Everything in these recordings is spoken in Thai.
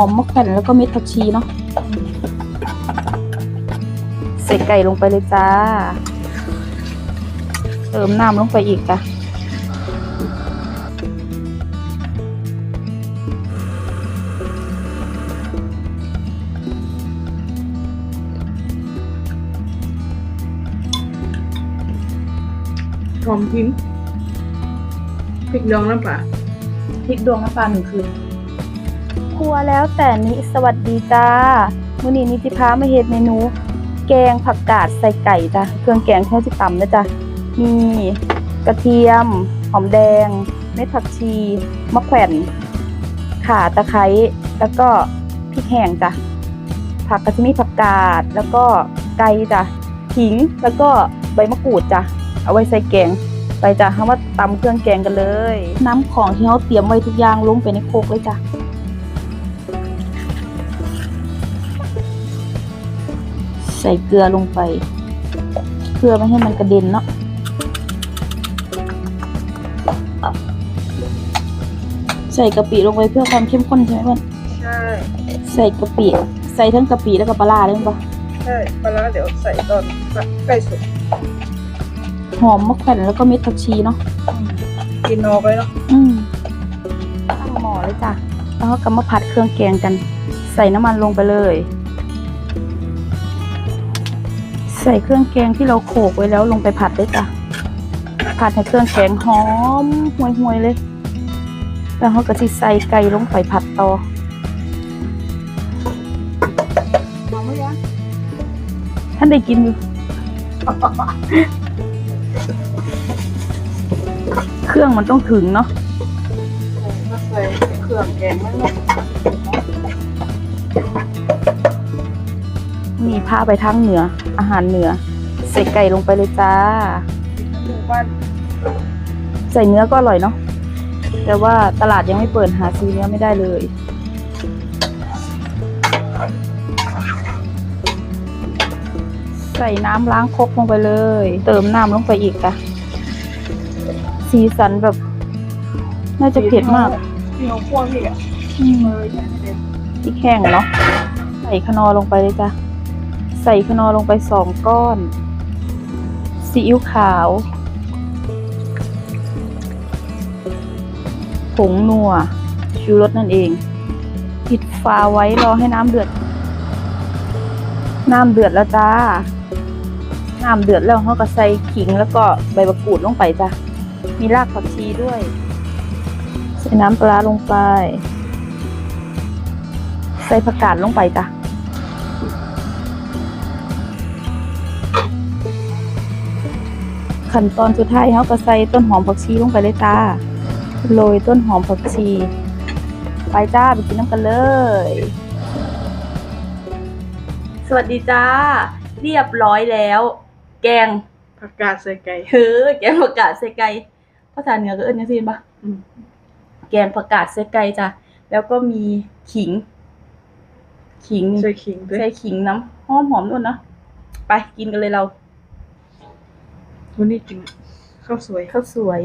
อมมะแขวนแล้วก็เม็ดผักชีเนาะใส่ไก่ลงไปเลยจ้า เติมน้ำลงไปอีกจ้ะหอมทิ้งพริกดองน้ำปลาพริกดวงน้ำปลาหนึ่งคืนค รัวแล้วแต่นี้สวัสดีจ้ามื้อนี้นิติพามาเฮ็ดเมนู แกงผักกาดใส่ไก่จ้ะเครื่องแกงที่เราจะตำนะจ้ะมีกระเทียม หอมแดง เม็ดผักชี มะแขวนข่าตะไคร้แล้วก็พริกแห้งจ้ะผักกระมีผักกาดแล้วก็ไก่จ้ะขิงแล้วก็ใบมะกรูดจ้ะเอาไว้ใส่แกงไปจ้ะเขามาตำเครื่องแกงกันเลย น้ำของที่เขาเตรียมไว้ทุกอย่างลงไปในโคกเลยจ้ะ ใส่เกลือลงไป เพื่อไม่ให้มันกระเด็นเนาะใส่กะปิลงไปเพื่อความเข้มข้นใช่ไหมเพื่อนใช่ใส่กะปิใส่ทั้งกะปิแล้วก็ปลาร้าเลยมั้ยปะใช่ปลาร้าเดี๋ยวใส่ตอนใกล้สุกหอมมะแขวนแล้วก็เม็ดผักชีเนาะกินนอกเลยเนาะอืมตั้งหม้อเลยจ้ะแล้วก็มาผัดเครื่องแกงกัน ใส่น้ำมันลงไปเลย ใส่เครื่องแกงที่เราโขลกไว้แล้วลงไปผัดเลยจ้ะผัดให้เครื่องแกงหอมห่วยๆเลย แล้วเขาก็สิใส่ไก่ลงไปผัดต่อท่านได้กินอยู่เครื่องมันต้องถึงเนาะมาใส่เครื่องแกงมัน นาะมีผ้าไปทางเหนือ อาหารเหนือ ใส่ไก่ลงไปเลยจ้าหมู่บ้านใส่เนื้อก็อร่อยเนาะแต่ว่าตลาดยังไม่เปิดหาซื้อเนื้อไม่ได้เลย ใส่น้ำล้างครกลงไปเลย เติมน้ำลงไปอีกอะสีสันแบบ น่าจะเผ็ดมากพี่น้องพวกพี่อะอืมเออใช่เด็ดพริกแห้งเนาะใส่คนอร์ลงไปเลยจ้ะ ใส่คนอลงไปสองก้อน ซีอิ๊วขาว ผงนัว ชูรสนั่นเอง ปิดฝาไว้รอให้น้ำเดือด น้ำเดือดแล้วจ้า น้ำเดือดแล้วเขาก็ใส่ขิงแล้วก็ใบมะกรูดลงไปจ้ะ มีรากผักชีด้วย ใส่น้ำปลาร้าลงไป ใส่ผักกาดลงไปจ้ะ ขั้นตอนสุดท้ายเขาก็ใส่ต้นหอมผักชีลงไปเลยจ้าโรยต้นหอมผักชี ไปจ้าไปกินน้ำกันเลย สวัสดีจ้า เรียบร้อยแล้ว แกงผักกาดใส่ไก่เฮ้อแกงผักกาดใส่ไก่ภาษาเหนือก็เอิ้นยังซีนปะอืมแกงผักกาดใส่ไก่จ้ะแล้วก็มีขิง ขิงใส่ขิงด้วยใส่ขิงน้ำหอมหอมนู่นเนาะไปกินกันเลยเรา วันนี้จริงข้าวสวย ข้าวสวย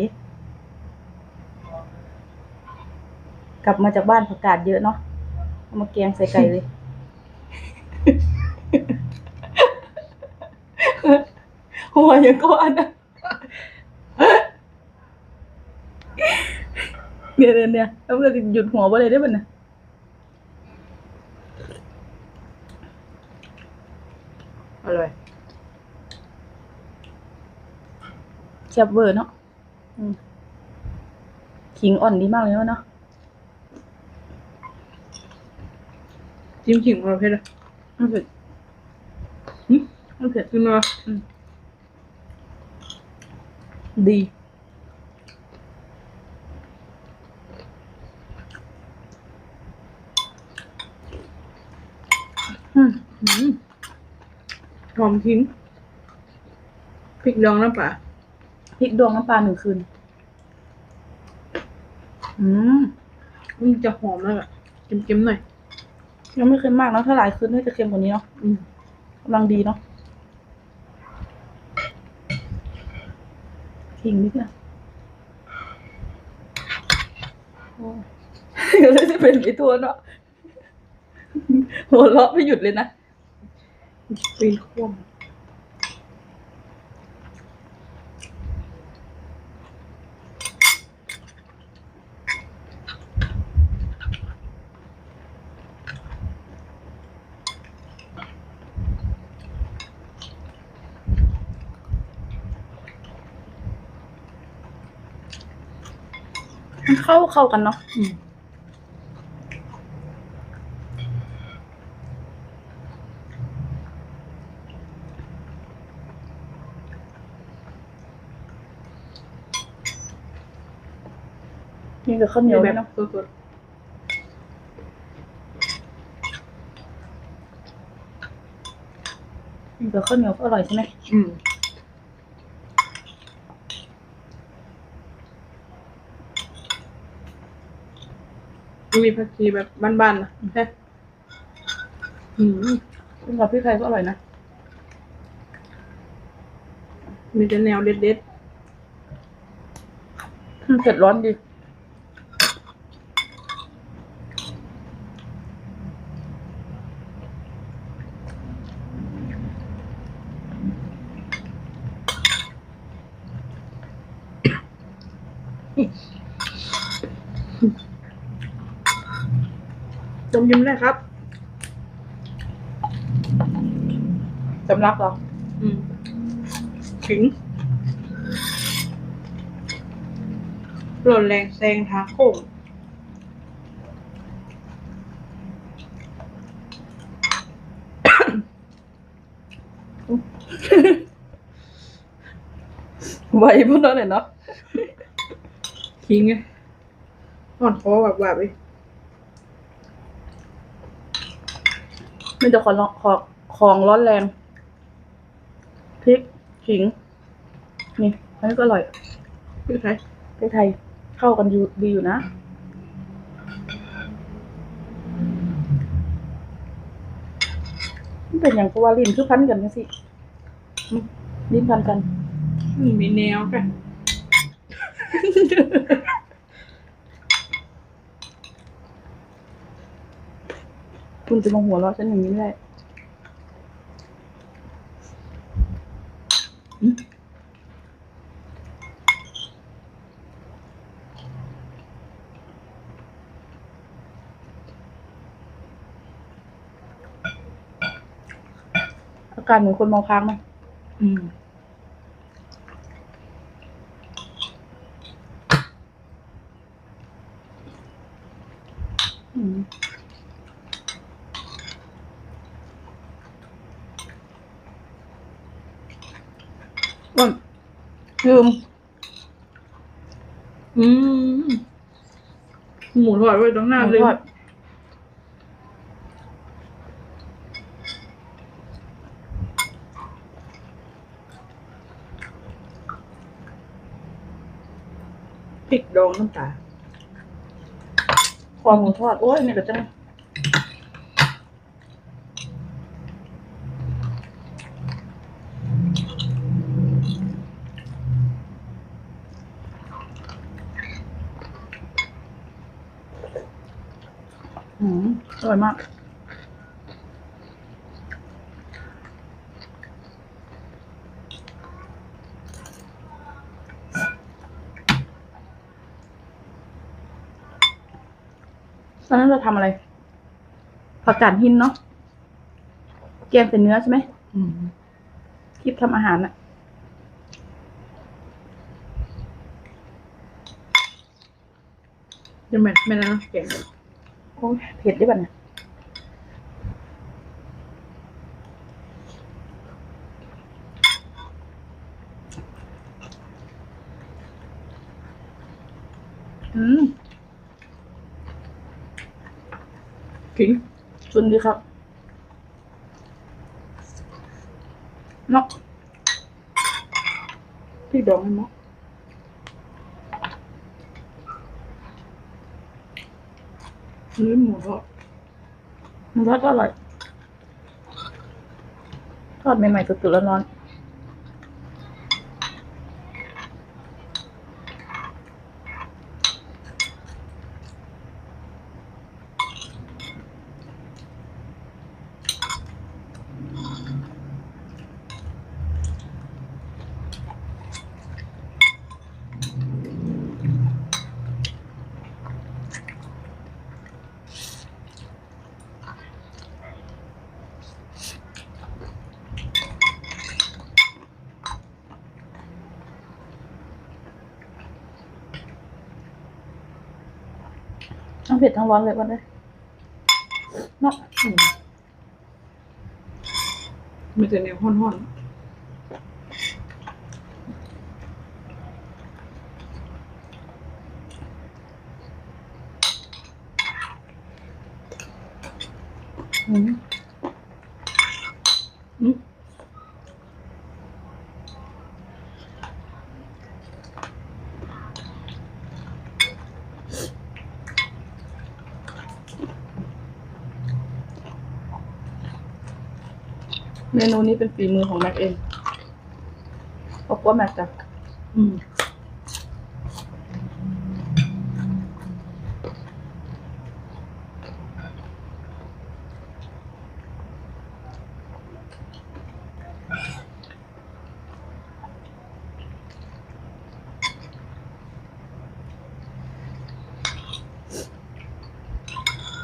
กลับมาจากบ้านผักกาดเยอะเนาะเอามาแกงใส่ไก่เลย หัวยังก็อันนะเนี่ยเนี่ยเนี่ยแล้วมันจะหยุดหัวไปเลยได้ป่ะเนี่ยอร่อย ซ่บเวอร์เนาะอืมขิงอ่อนดีมากเลยเนาะจิ้มขิงของเราเผ็ดอะไม่เผ็ดหึไม่เผ็ดขึ้นมาดีอืมอืมหอมทิ้งพริกดองน้ำปลา พริกดวงน้ำปลาหนึ่งคืน อืมมันจะหอมแล้วอะเค็มๆหน่อยยังไม่เค็มมากเนาะถ้าหลายคืนน่าจะเค็มกว่านี้เนาะอืมกำลังดีเนาะขิงนิดนะโอ้ยก็เลยจะเป็นไอตัวเนาะหัวเราะไม่หยุดเลยนะปีนคว่มั เข้าเข้ากันเนาะำอืมนี่กับข้าวเหนียวแบด้วยบเนาะสดนี่กับข้าวเหนียวก็อร่อยใช่ไหมๆอืม มีผักชีแบบบ้านๆนะใช่อืมกินกับพริกไทยก็อร่อยนะ มีแต่แนวเด็ดอืมเผ็ดร้อนดีๆ ต้มยิ้มได้ครับ สำลักเหรออืมขิง หล่นแรงแซงทางโค้งไวพวกนั้นเลยเนาะ ขิงไงอ่อนคอแบบแบบอีก มันจะของร้อนขอของร้อนแรงพริกขิง นี่อันนี้ก็อร่อยพี่ไทยพริกไทยเข้ากันอยู่ดีอยู่นะมันเป็นอย่างกูว่าลิ้นคือพันกันนะสิอืมลิ้นพันกันอืมมีแนวกัน คุณจะมาหัวเราะฉันอย่างนี้ไม่ได้อืมอาการเหมือนคนเมาค้างไหมอืม อืม อ้วนลืม อืมหมูทอดไว้ตรงหน้าหมูเลยทอดพริกดองน้ำตาคอหมูทอด โอ้ยนี่ก็จังอืมอ ร่อยมาก ตอนนั้นเราทำอะไร ผักกาดหินเนาะแกงเป็นเนื้อใช่ไหมคลิปทำอาหารอะจะแม่นแม่นแล้วนะแกง โอ้ยเผ็ดด้วยป่ะเนี่ยอืมขิงชุนดีครับเนาะพริกดองให้มั้ง ซื้อหมูทอดหมูทอดก็อร่อย ทอดใหม่ๆสดๆร้อน เผ็ดทั้งร้อนเลยวันนี้เนาะอืมมีแต่แนวห้อนๆอืมอื นูนี้เป็นฝีมือของแม็กเองเพบว่าแม็กจะอืม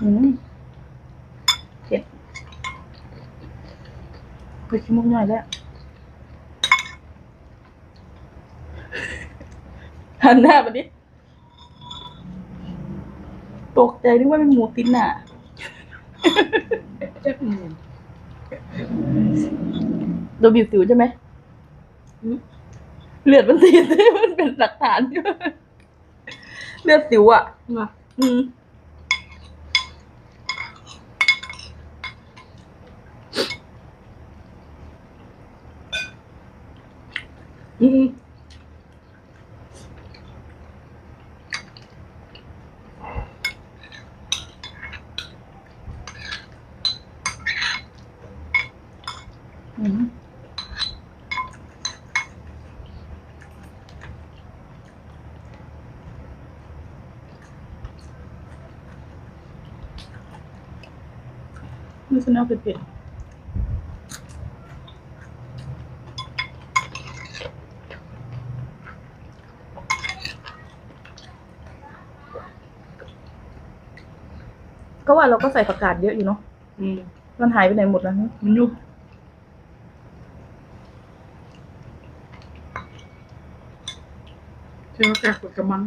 อืมเผ็ด ไปชิมมุกหน่อยแล้วหันหน้ามาดิตกใจนึกว่าเป็นหมูตินน่ะเจ็บอืมโดนบีบสิวใช่ไหมอืมเลือดมันตีนมันเป็นหลักฐานเลือดสิวอะมาอืม อืมอืมนี่ฉันเอาเผ็ดๆก็ ว่าเราก็ใส่ผักกาดเยอะอยู่เนาะอืมมันหายไปไหนหมดแล้วมันยุบเชื่อว่าแกกดกระมัง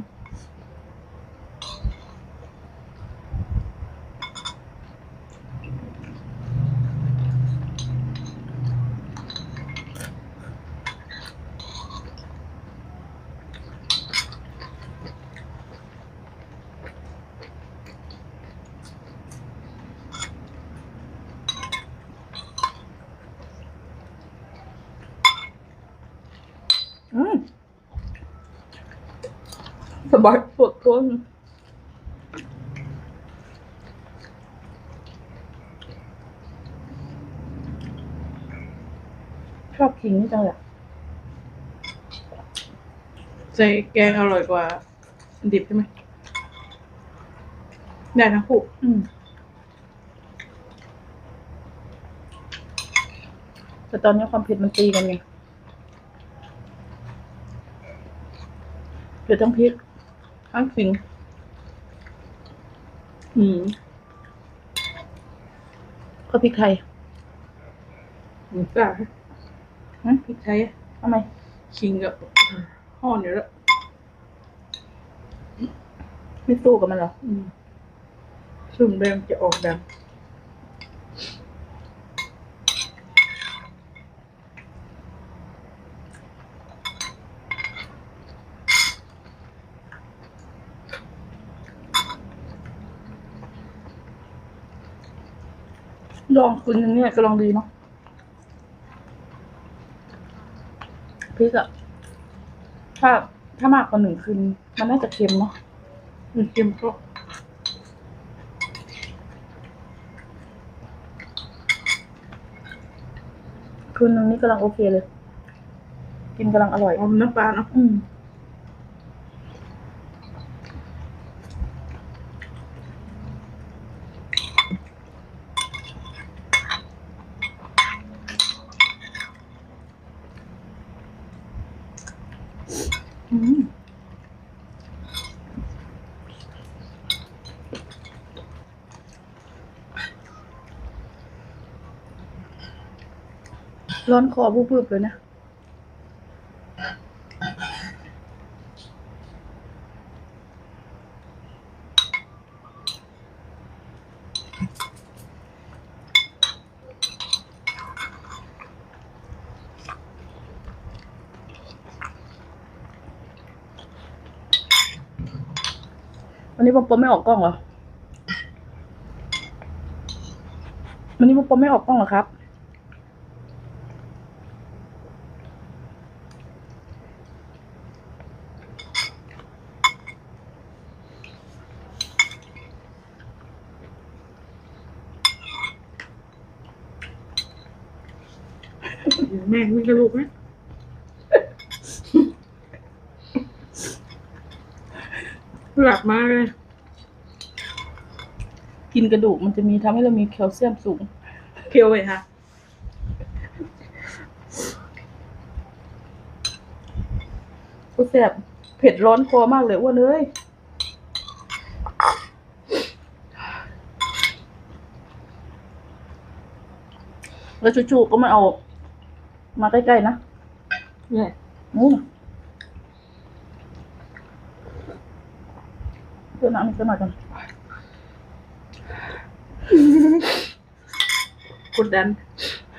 อืมส บายปวดท้นชอบขิงนี่จังเลยอะใส่แกงอร่อยกว่า ดิบใช่ไหมได้ทั้งคู่อืมแต่ตอนนี้ความเผ็ดมันตีกันไงเผ็ดทั้งพริก ทั้งขิง อืม ก็พริกไทยหมูป่าฮะพริกไทยทำไมคิงกับห่อนอยู่แล้วไม่สู้กับมันเหรออืมสุ่มแดงจะออกดำ ลองคืนนึงเนี่ยก็ลองดีเนาะพริกอะถ้าถ้ามากกว่าหนึ่งคืนมันน่าจะเค็มเนาะมันเค็มก็คืนนึงนี่กำลังโอเคเลย กินกำลังอร่อย อมน้ำปลาเนาะอืม ร้อนคอผู้บเลยนะ นี้ปอมปอมไม่ออกกล้องเหรอ วันนี้ปอมปอมไม่ออกกล้องเหรอครับเดี๋ยวแม่งมีกระลูกไหม หลับมากเลย กินกระดูกมันจะมีทำให้เรามีแคลเซียมสูง เคี้ยวไปค่ะ ก็แสบเผ็ดร้อนคอมากเลยอ้วนเลยแล้วจู่ๆก็มาเอา มาใกล้ๆนะเนี่ยนู่น น่ะเดี๋ยวน้ำอีกสักหน่อยก่อนกดดัน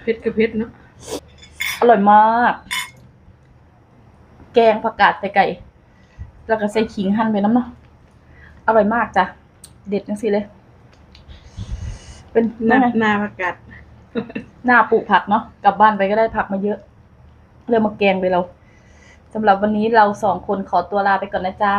เพชรกับเพชรเนาะอร่อยมาก แกงผักกาดใส่ไก่ แล้วก็ใส่ขิงหั่นไปน้ำเนาะอร่อยมากจ้ะ เด็ดจังสิเลย เป็นหนั่น้านไงหน้าประกาศหน้าปลูกผักเนาะกลับบ้านไปก็ได้ผักมาเยอะเริ่มมาแกงไปเราสำหรับวันนี้เราสองคนขอตัวลาไปก่อนนะจ๊ะ